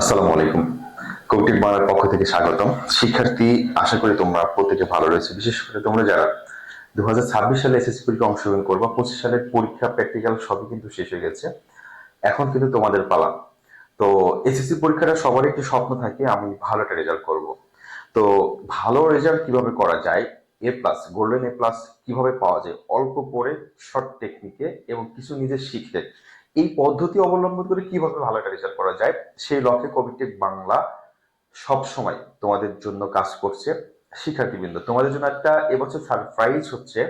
আসসালামু আলাইকুম। কৌটিক বাংলার পক্ষ থেকে স্বাগতম। শিক্ষার্থী, আশা করি তোমরা প্রত্যেকে ভালো রয়েছে। বিশেষ করে তোমরা যারা দু সালে এসএসসি পরীক্ষা অংশগ্রহণ করবা, পঁচিশ সালের পরীক্ষা প্র্যাকটিক্যাল সবই কিন্তু শেষ হয়ে গেছে। এখন কিন্তু তোমাদের পালা। তো এসএসসি পরীক্ষাটা সবারই একটি স্বপ্ন থাকে, আমি ভালো একটা রেজাল্ট করব। তো ভালো রেজাল্ট কীভাবে করা যায়? A plus golden A plus কীভাবে পাওয়া যায়? অল্প পড়ে শর্ট টেকনিকে এবং কিছু নিজে শিখে এই পদ্ধতি অবলম্বন করে কীভাবে ভালো একটা রেজাল্ট করা যায়, সেই লক্ষ্যে কবিটেক বাংলা সব সময় তোমাদের জন্য কাজ করছে, শিক্ষার্থীবৃন্দ। তোমাদের জন্য একটা এবছর সারপ্রাইজ হচ্ছে।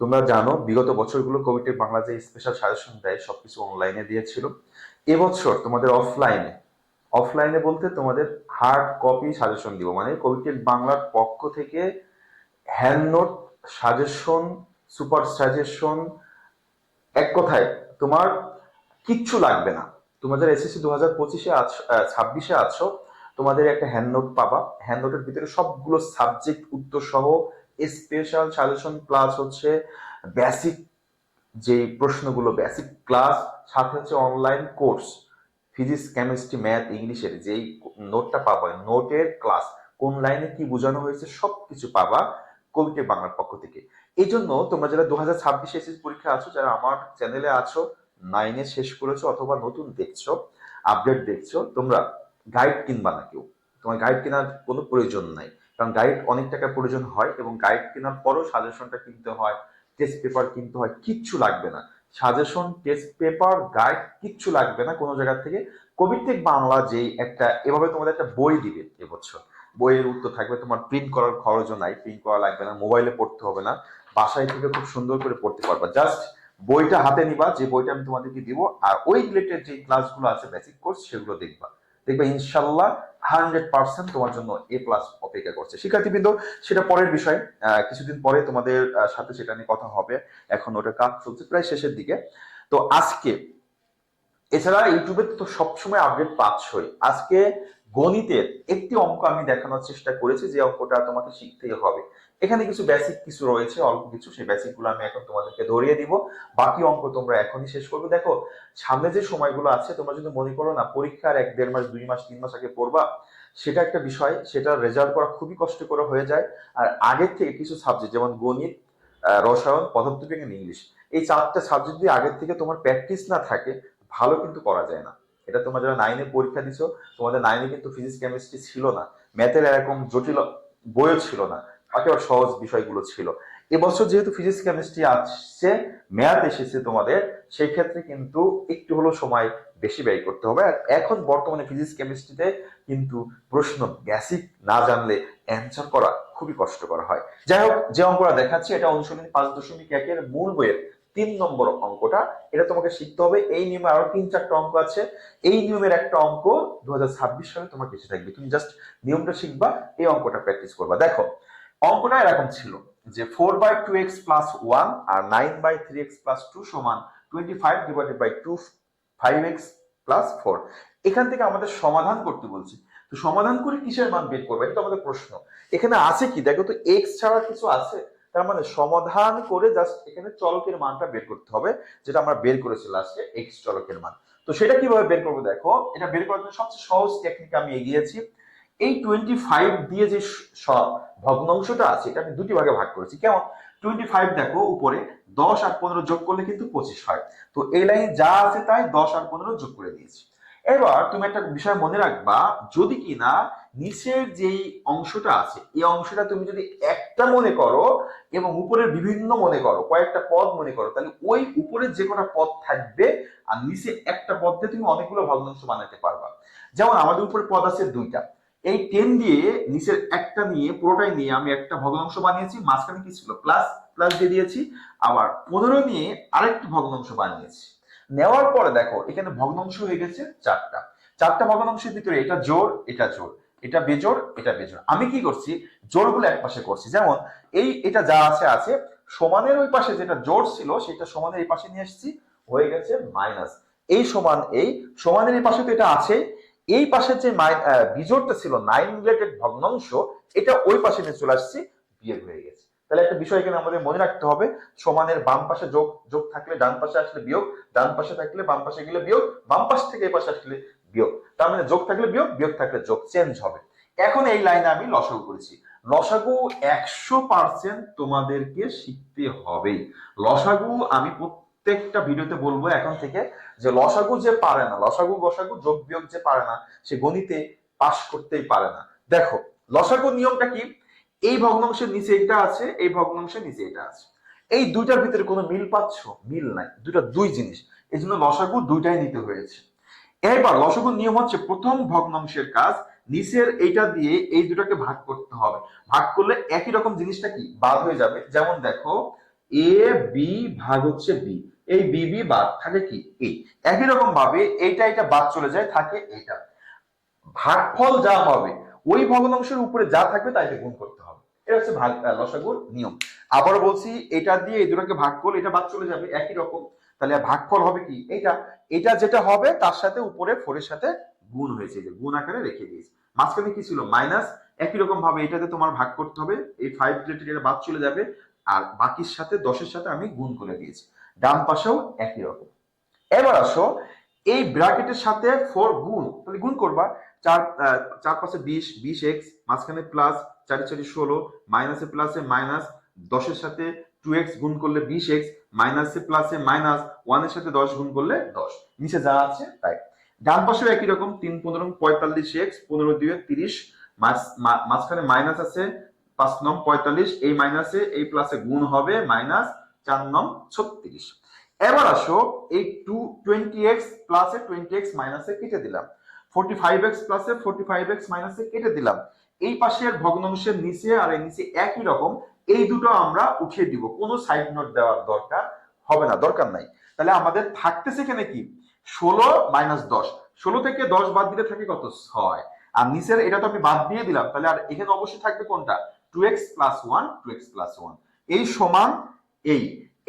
তোমরা জানো, বিগত বছরগুলো কবিটেক বাংলা যে স্পেশাল সাজেশন দেয়, সবকিছু অনলাইনে দিয়েছিল। এবছর তোমাদের অফলাইনে অফলাইনে বলতে তোমাদের হার্ড কপি সাজেশন দিব। মানে কবিটেক বাংলার পক্ষ থেকে hand note suggestion super suggestion এক কথায় তোমার কিচ্ছু লাগবে না। তোমাদের এসএসসি দু হাজার পঁচিশে ছাব্বিশে আছো, তোমাদের একটা হ্যান্ড নোট পাবা। হ্যান্ড নোটের ভিতরে সবগুলো সাবজেক্ট উত্তর সহ স্পেশাল সাজেশন প্লাস হচ্ছে বেসিক যে প্রশ্নগুলো বেসিক ক্লাস সাথে হচ্ছে online course physics chemistry math ইংলিশের যেই নোটটা পাবা নোটের ক্লাস কোন লাইনে কি বোঝানো হয়েছে, সবকিছু পাবা কবিতে বাংলার পক্ষ থেকে। এই জন্য তোমরা যারা দু হাজার ছাব্বিশে এসএসসি পরীক্ষা আছো, যারা আমার চ্যানেলে আছো নাইনে শেষ করেছ অথবা নতুন দেখছ আপডেট দেখছ, তোমরা গাইড কিনবা না কেউ। তোমার গাইড কেনার কোনো প্রয়োজন নাই। কারণ গাইড অনেক টাকার প্রয়োজন হয় এবং গাইড কেনার পরও সাজেশনটা কিনতে হয় টেস্ট পেপার কিনতে হয়, কিচ্ছু লাগবে না। সাজেশন টেস্ট পেপার গাইড কিচ্ছু লাগবে না কোনো জায়গা থেকে। কবিতেক বাংলা যেই একটা, এভাবে তোমাদের একটা বই দিবে এবছর। বইয়ের উত্তর থাকবে, তোমার প্রিন্ট করার খরচও নাই প্রিন্ট করা লাগবে না মোবাইলে পড়তে হবে না। বাসায় থেকে খুব সুন্দর করে পড়তে পারবা। জাস্ট বইটা হাতে নিবা, যে বইটা আমি তোমাদেরকে দিব, আর ওই রিলেটেড যে ক্লাসগুলো আছে বেসিক কোর্স সেগুলো দেখবা। দেখবে ইনশাল্লাহ হান্ড্রেড পার্সেন্ট তোমার জন্য এ প্লাস অপেক্ষা করছে। শিক্ষার্থীবৃন্দ, সেটা পরের বিষয়। কিছুদিন পরে তোমাদের সাথে সেটা নিয়ে কথা হবে। এখন ওটা কাজ চলছে প্রায় শেষের দিকে। তো আজকে, এছাড়া ইউটিউবে তো সবসময় আপডেট পাচ্ছই। আজকে গণিতের একটি অঙ্ক আমি দেখানোর চেষ্টা করেছি, যে অঙ্কটা তোমাকে শিখতেই হবে। এখানে কিছু বেসিক কিছু রয়েছে, অল্প কিছু, সেই বেসিকগুলো আমি এখন তোমাদেরকে ধরিয়ে দিব। বাকি অঙ্ক তোমরা এখনই শেষ করবে। দেখো, সামনে যে সময়গুলো আছে, তোমরা যদি মনে করো না, পরীক্ষার এক, দেড় মাস, দুই মাস, তিন মাস আগে পড়বা, সেটা একটা বিষয়, সেটা রেজাল্ট করা খুবই কষ্টকর হয়ে যায়। আর আগের থেকে কিছু সাবজেক্ট যেমন গণিত রসায়ন, পদার্থবিজ্ঞান ইংলিশ এই চারটা সাবজেক্ট যদি আগের থেকে তোমার প্র্যাকটিস না থাকে, ভালো কিন্তু করা যায় না। এটা তোমরা যারা নাইনে পরীক্ষা দিছো, তোমাদের নাইনে কিন্তু ফিজিক্স কেমিস্ট্রি ছিল না। ম্যাথের এরকম জটিল বইও ছিল না। একেবারে সহজ বিষয়গুলো ছিল। এবছর যেহেতু ফিজিক্স কেমিস্ট্রি আসছে ম্যাথ এসেছে তোমাদের সেই ক্ষেত্রে কিন্তু একটু হলেও সময় বেশি ব্যয় করতে হবে। আর এখন বর্তমানে ফিজিক্স কেমিস্ট্রিতে কিন্তু প্রশ্ন বেসিক না জানলে অ্যান্সার করা খুবই কষ্টকর হয়। যাই হোক, যে অঙ্কটা দেখাচ্ছি, এটা অনুশীলনী পাঁচ দশমিক একের মূল বইয়ের তিন নম্বর অঙ্কটা। এটা তোমাকে শিখতে হবে। এই নিয়মে আরও তিন চারটা অঙ্ক আছে। এই নিয়মের একটা অঙ্ক দু হাজার ছাব্বিশ সালে তোমার কিছু থাকবে। তুমি জাস্ট নিয়মটা শিখবা, এই অঙ্কটা প্র্যাকটিস করবা। দেখো অঙ্কটা এরকম ছিল যে four by two X plus one R nine by three X plus two সমান twenty five divided by two five X plus four এখান থেকে আমাদের সমাধান করতে বলছে। তো সমাধান করে কিসের মান বের করবে? এটা আমাদের প্রশ্ন। এখানে আছে কি? দেখো তো এক্স ছাড়া কিছু আছে? তার মানে সমাধান করে জাস্ট এখানে চলকের মানটা বের করতে হবে, যেটা আমরা বের করেছি লাস্টে এক্স চলকের মান। তো সেটা কীভাবে বের করব দেখো? এটা বের করার জন্য সবচেয়ে সহজ টেকনিক আমি এগিয়েছি। এই টোয়েন্টি ফাইভ দিয়ে যে ভগ্নাংশটা আছে, এটা আমি দুটি ভাগে ভাগ করেছি। কেমন? টোয়েন্টি ফাইভ দেখো, উপরে দশ আর পনেরো যোগ করলে কিন্তু পঁচিশ হয়। তো এই লাইনে যা আছে তাই দশ আর পনেরো যোগ করে দিয়েছি। এবার তুমি একটা বিষয় মনে রাখবা, যদি কিনা নিচের যেই অংশটা আছে, এই অংশটা তুমি যদি একটা মনে করো এবং উপরের বিভিন্ন মনে করো, কয়েকটা পদ মনে করো, তাহলে ওই উপরের যে কটা পদ থাকবে আর নিচে একটা পদ দিয়ে তুমি অনেকগুলো ভগ্নাংশ বানাতে পারবা। যেমন আমাদের উপরে পদ আছে দুইটা। এই টেন দিয়ে নিচের একটা নিয়ে, পুরোটাই নিয়ে আমি একটা ভগ্নাংশ বানিয়েছি, মাঝখানে কি ছিল? প্লাস প্লাস দিয়ে দিয়েছি, আবার পনেরো নিয়ে আরেকটি ভগ্নাংশ বানিয়েছি। নেওয়ার পরে দেখো, এখানে ভগ্নাংশ হয়ে গেছে চারটা। চারটা ভগ্নাংশের ভিতরে এটা জোর এটা জোর এটা বেজোর এটা বেজোর আমি কি করছি? জোরগুলো এক পাশে করছি। যেমন, এই, এটা যা আছে আছে। সমানের ওই পাশে যেটা জোর ছিল, সেটা সমানের এই পাশে নিয়ে এসেছি, হয়ে গেছে মাইনাস এই সমান, এই সমানের এই পাশে তো এটা আছে এই পাশে যে বিজোড়টা ছিল নাইন রিলেটেড ভগ্নাংশ, এটা ওই পাশে নিয়ে চলে আসছি, বিয়োগ হয়ে গেছে। তাহলে একটা বিষয় এখানে আমাদের মনে রাখতে হবে, সমানের বাম পাশে যোগ যোগ থাকলে ডান পাশে আসলে বিয়োগ, ডান পাশে থাকলে বাম পাশে গেলে বিয়োগ, বাম পাশ থেকে এই পাশে আসলে বিয়োগ। তার মানে যোগ থাকলে বিয়োগ বিয়োগ থাকলে যোগ চেঞ্জ হবে। এখন এই লাইনে আমি লসাগু করেছি। লসাগু একশো পার্সেন্ট তোমাদেরকে শিখতে হবেই। লসাগু আমি প্রত্যেকটা ভিডিওতে বলব এখন থেকে যে লসাগু যে পারে না, লসাগু গসাগু যোগ বিয়োগ যে পারে না, সে গণিতে পাশ করতেই পারে না। দেখো, লসাগু নিয়মটা কি? এই ভগ্নাংশের নিচে এটা আছে, এই ভগ্নাংশের নিচে এটা আছে। এই দুইটার ভিতরে কোনো মিল পাচ্ছ? মিল নাই। দুইটা দুই জিনিস। এই জন্য লসাগু দুইটাই নিতে হয়েছে। এবার লসাগু নিয়ম হচ্ছে প্রথম ভগ্নাংশের কাজ, নিচের এইটা দিয়ে এই দুটাকে ভাগ করতে হবে। ভাগ করলে একই রকম জিনিসটা কি? বাদ হয়ে যাবে। যেমন দেখো, এ, বি ভাগ হচ্ছে বি। এই বি বি বাদ থাকে কি? এই একই রকম ভাবে এইটা এটা বাদ চলে যায়, থাকে এইটা। ভাগফল যা হবে, ওই ভগ্নাংশের উপরে যা থাকবে তাইতে গুণ করতে হবে। এটা হচ্ছে ভাগ লসাগুর নিয়ম। আবার বলছি, এটা দিয়ে এই দুটাকে ভাগ করলে এটা বাদ চলে যাবে, একই রকম। তাহলে ভাগফল হবে কি? এইটা, এটা যেটা হবে, তার সাথে উপরে ফোরের সাথে গুণ হয়েছে যে গুণ আকারে রেখে দিয়েছে। মাঝখানে কি ছিল? মাইনাস। একই রকম ভাবে এটাতে তোমার ভাগ করতে হবে, এই ফাইভ রিলেটেড বাদ চলে যাবে, আর বাকির সাথে দশের সাথে আমি গুণ করে দিয়েছি। ডান পাশেও একই রকম। এবার আসো, এই ব্র্যাকেটের সাথে ফোর গুণ, তাহলে গুণ করবা, চার চার পাশে বিশ বিশ এক্স মাঝখানে প্লাস চারি চারি ষোলো মাইনাসে প্লাসে মাইনাস দশের সাথে টু এক্স গুণ করলে বিশ এক্স মাইনাসে প্লাসে মাইনাস ওয়ানের সাথে দশ গুণ করলে দশ। নিচে যা আছে, তাই। ডান পাশেও একই রকম, তিন, পনেরো, পঁয়তাল্লিশ এক্স পনেরো দুই তিরিশ মাঝখানে মাইনাস আছে, পাঁচ নং পঁয়তাল্লিশ, এই মাইনাসে এই প্লাসে গুণ হবে মাইনাস চার নং ছত্রিশ। এবার আসো এই টু টোয়েন্টি এক্স প্লাসে টোয়েন্টি এক্স মাইনাসে কেটে দিলাম। ফোর্টি ফাইভ এক্স প্লাসে ফোর্টি ফাইভ এক্স মাইনাসে কেটে দিলাম। এই পাশের ভগ্নাংশের নিচে আর এই নিচে একই রকম, এই দুটো আমরা উঠিয়ে দিব। কোনো সাইড নোট দেওয়ার দরকার হবে না, দরকার নাই। তাহলে আমাদের থাকতেছে এখানে কি? ষোলো মাইনাস দশ। ষোলো থেকে দশ বাদ দিলে থাকে কত? ছয়। আর নিচের এটা তো আমি বাদ দিয়ে দিলাম। তাহলে আর এখানে অবশ্যই থাকবে কোনটা? Two X plus one two X plus one এই সমান এই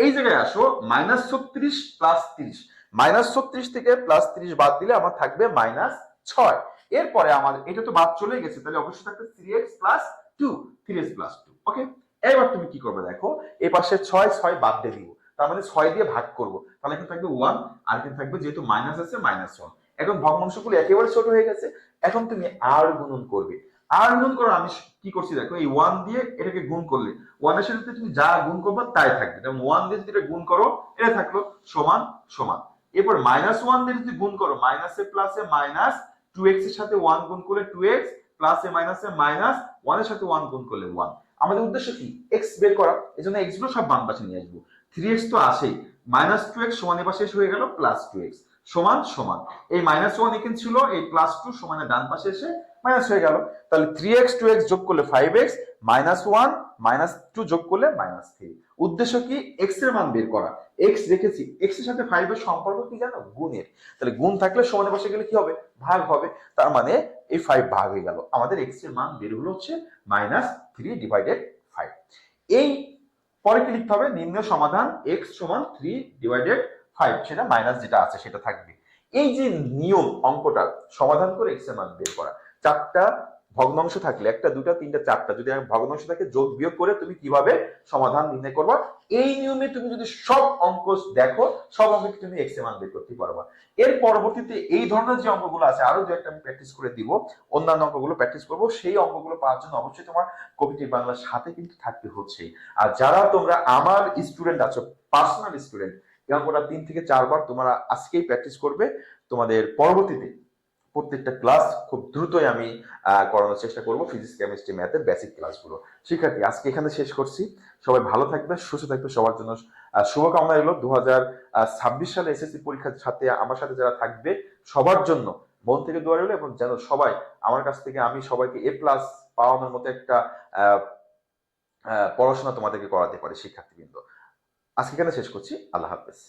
এই জায়গায় আসো মাইনাস ছত্রিশ প্লাস তিরিশ। মাইনাস ছত্রিশ থেকে প্লাস তিরিশ বাদ দিলে আমার থাকবে মাইনাস ছয়। এরপরে আমার, এটা তো বাদ চলে গেছে, তাহলে অবশ্যই থাকবে three X plus two three X plus two okay এবার তুমি কি করবে দেখো এই পাশে ছয় ছয় বাদ দিয়ে দিব। তার মানে ছয় দিয়ে ভাগ করব। তাহলে এখানে থাকবে ওয়ান আর এখানে থাকবে যেহেতু মাইনাস আছে মাইনাস ওয়ান এখন ভগ্নাংশগুলো একেবারে ছোট হয়ে গেছে, এখন তুমি আর গুণন করবে। আর গুণ করো আমি কি করছি দেখো, এই ওয়ান দিয়ে এটাকে গুণ করলে ওয়ানের সাথে তুমি যা গুণ করবে তাই থাকবে। যেমন ওয়ান দিয়ে যদি গুণ করো, এটা থাকল সমান সমান। এরপর মাইনাস ওয়ান দিয়ে যদি গুণ করো মাইনাসে প্লাসে মাইনাস টু এক্সের সাথে ওয়ান গুণ করলে টু এক্স প্লাসে মাইনাসে মাইনাস এ মাইনাস ওয়ানের সাথে ওয়ান গুণ করলে ওয়ান আমাদের উদ্দেশ্য কি? এক্স বের করা। এই জন্য এক্সগুলো সব বাম পাশে নিয়ে আসব। থ্রি এক্স তো আসেই মাইনাস টু এক্স সমান এবার শেষ হয়ে গেল প্লাস টু এক্স সমান সমান। এই মাইনাস ওয়ান এখানে ছিল, এই প্লাস টু সমানের ডান পাশে এসে মাইনাস হয়ে গেল। তাহলে থ্রি এক্স টু এক্স যোগ করলে five X minus one minus two যোগ করলে মাইনাস থ্রি উদ্দেশ্য কি? এক্সের মান বের করা। এক্স রেখেছি। এক্সের সাথে ফাইভ এর সম্পর্ক কি জানো? গুণের। তাহলে গুণ থাকলে সমানের পাশে গেলে কি হবে? ভাগ হবে। তার মানে এই ফাইভ ভাগ হয়ে গেল। আমাদের এক্সের মান বের হলো হচ্ছে মাইনাস থ্রি ডিভাইডেড ফাইভ এই পরে কি লিখতে হবে? নিম্ন সমাধান এক্স সমান থ্রি ডিভাইডেড ফাইভ সেটা মাইনাস যেটা আছে, সেটা থাকবে। এই যে নিয়ম অঙ্কটা, সমাধান করে এক্সের মান বের করা। চারটা ভগ্নাংশ থাকলে, একটা দুটা তিনটা, চারটা, যদি আমি ভগ্নাংশ থাকে, যোগ বিয়োগ করে তুমি কীভাবে সমাধান নির্ণয় করবা? এই নিয়মে তুমি যদি সব অঙ্ক দেখো, সব অঙ্কে তুমি এক্সের মান বের করতে পারবা। এর পরবর্তীতে এই ধরনের যে অঙ্কগুলো আছে, আরও দু একটা আমি প্র্যাকটিস করে দিব, অন্যান্য অঙ্কগুলো প্র্যাকটিস করব, সেই অঙ্কগুলো পাওয়ার জন্য অবশ্যই তোমার কবিটিভ বাংলার সাথে কিন্তু থাকতে হচ্ছে। আর যারা তোমরা আমার স্টুডেন্ট আছো পার্সোনাল স্টুডেন্ট এই অঙ্কটা তিন থেকে চারবার তোমরা আজকেই প্র্যাকটিস করবে। তোমাদের পরবর্তীতে প্রত্যেকটা ক্লাস খুব দ্রুতই আমি করানোর চেষ্টা করব ফিজিক্স কেমিস্ট্রি ম্যাথের বেসিক ক্লাসগুলো শিক্ষার্থী, আজকে এখানে শেষ করছি। সবাই ভালো থাকবে, সুস্থ থাকবে সবার জন্য শুভকামনা এলো দু হাজার ছাব্বিশ সালে এসএসসি পরীক্ষার সাথে, আমার সাথে যারা থাকবে, সবার জন্য মন থেকে দোয়া রইল এবং যেন সবাই, আমার কাছ থেকে আমি সবাইকে এ প্লাস পাওয়ানোর মতো একটা পড়াশোনা তোমাদেরকে করাতে পারি, শিক্ষার্থীবৃন্দ। আজকে এখানে শেষ করছি। আল্লাহ হাফেজ।